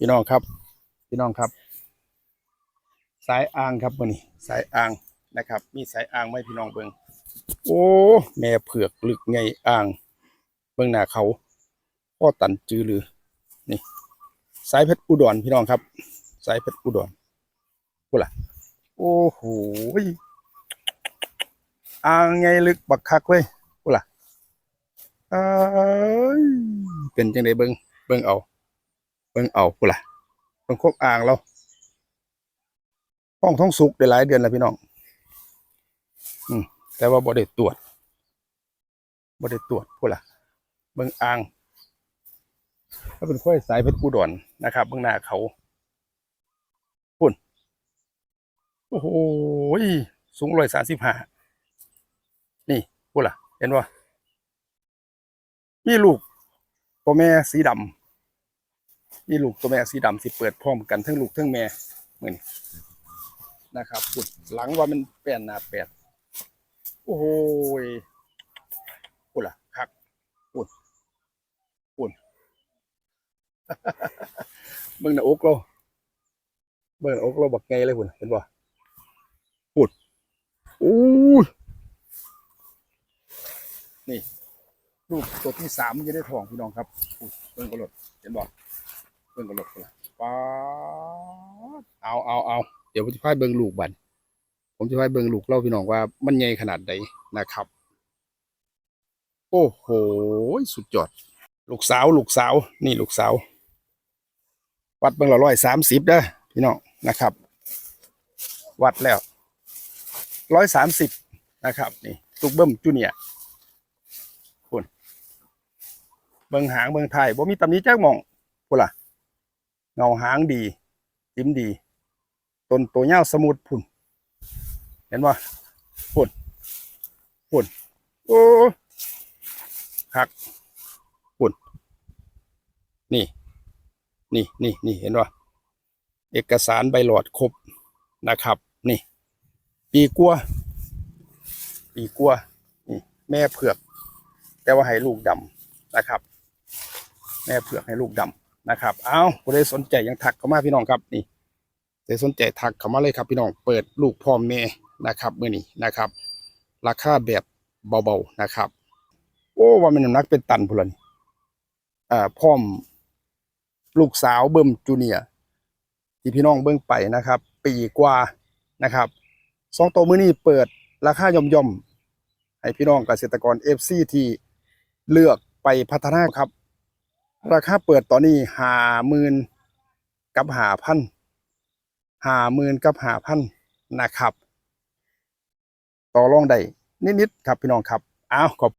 พี่น้องครับ พี่น้องครับ สายอ่างครับมื่อนี้ สายอ่างนะครับ มีสายอ่างไหมพี่น้องเบิงโอ้แม่เผือกลึกไงอ่าง เบิงหน้าเขาพ่อตันจือหรือนี่ สายเพชรอุดรพี่น้องครับ สายเพชรอุดรพูล่ะโอ้โหอ่างไงลึกบักคักเว้ยพูล่ะเอ้ยเป็นจังไดเบิงเบิงเอา บิ่งเอาพุ่นล่ะเบิ่งโคกอ่างเราห้องท้องสุกได้หลายเดือนแล้วพี่น้อง อืมแต่ว่าบ่ได้ตรวจบ่ได้ตรวจพุ่นล่ะเบิ่งอ่างถ้าเป็นข้อยสายเพชรอุดรนนะครับเบิ่งหน้าเขาพุ่นโอ้โหสูงร้อยสามสิบห้านี่พุ่นล่ะ เห็นว่ามีลูกตัวแม่สีดำ นี่ลูกตัวแม่สีดำสิเปิดพร้อมกันทั้งลูกทั้งแม่เหมือนนะครับปุดหลังว่ามันแปลนหน้าแปดโอ้โหยปุดล่ะคักปุดปุดเบิ่งหน้าอกเราเบิ่งหน้าอกเราบักไงเลยคุณเห็นป่ะปุดอู้ยนี่ลูกตัวที่สามจะได้ทองพี่น้องครับปุดเบิ่งกระโดดเห็นบ่ เบิ่งกระโหลกละป๊าดเอาเอาเอาเดี๋ยวผมจะพายเบิ่งลูกบันผมจะพายเบิ่งลูกเล่าพี่น้องว่ามันใหญ่ขนาดใดนะครับ โอ้โหสุดยอด ลูกสาวลูกสาว นี่ลูกสาว วัดเบิ่งละร้อยสามสิบเด้อพี่น้องนะครับ วัดแล้วร้อยสามสิบนะครับ นี่ลูกเบิ้มจูเนียคุณเบิ่งหางเบิ่งไทยบ่มีตำหนี้แจ้งมองพูดล่ะ เงาหางดีจิ้มดี ต้นตัวเงาวสมุดพุ่น เห็นว่าพุ่นพุ่นโอ้หักพุ่นนี่ นี่นี่นี่เห็นว่าเอกสารใบหลอดครบนะครับ นี่ ปีกัวปีกัวนี่แม่เผือก แต่ว่าให้ลูกดำนะครับ แม่เผือกให้ลูกดำนะครับ เอาผู้ใดสนใจยังทักเข้ามาพี่น้องครับนี่ ใครสนใจทักเข้ามาเลยครับพี่น้องเปิดลูกพ่อแม่นะครับเมื่อนี้นะครับ ราคาแบบเบาๆนะครับ โอ้ว่ามันน้ำหนักเป็นตันพุ่นละนี่อ่าพร้อมลูกสาวเบิ่มจูเนียที่พี่น้องเบิ่งไปนะครับ ปีกว่านะครับสองตัวมือนี้เปิดราคาย่อมๆให้พี่น้องเกษตรกรเอฟซีที่เลือกไปพัฒนาครับ ราคาเปิดตอนนี้หาหมื่นกับหาพัน หาหมื่นกับหาพันนะครับ ต่อรองได้นิดๆครับพี่น้องครับอ้าวขอบ